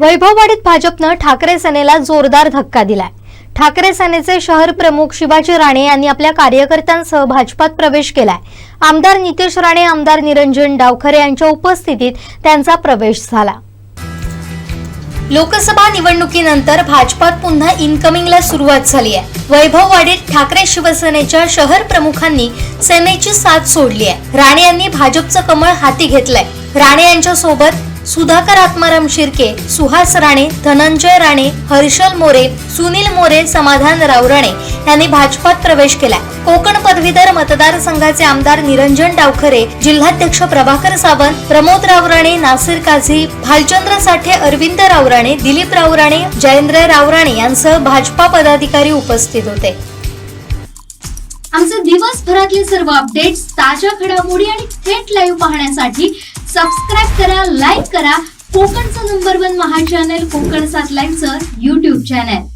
वैभववाडीत भाजपनं ठाकरे सेनेला जोरदार धक्का दिलाय. ठाकरे सेनेचे शहर प्रमुख शिवाजी राणे यांनी आपल्या कार्यकर्त्यांसह भाजपात प्रवेश केलाय. आमदार नितेश राणे आमदार निरंजन डावखरे यांच्या उपस्थितीत त्यांचा प्रवेश झाला. लोकसभा निवडणुकीनंतर भाजपात पुन्हा इनकमिंगला सुरुवात झाली आहे. वैभववाडीत ठाकरे शिवसेनेच्या शहर प्रमुखांनी सेनेची साथ सोडली आहे. राणे यांनी भाजपचं कमळ हाती घेतलंय. राणे यांच्या सोबत सुधाकर आत्माराम शिर्के सुहास राणे धनंजय राणे हर्षल मोरे सुनील मोरे समाधान रावराणे यांनी भाजपात प्रवेश केला कोकण पदवीधर मतदारसंघाचे आमदार निरंजन डावखरे जिल्हाध्यक्ष प्रभाकर सावंत प्रमोद रावराणे नासिर काझी भालचंद्र साठे अरविंद रावराणे दिलीप रावराणे जयेंद्र रावराणे यांसह भाजपा पदाधिकारी उपस्थित होते. आमचे दिवसभरातले सर्व अपडेट्स ताज्या घडामोडी आणि थेट लाईव्ह पाहण्यासाठी सबस्क्राईब करा लाईक करा. कोकणचं नंबर वन महा चॅनल कोकण सात लाईव्हचं युट्यूब चॅनल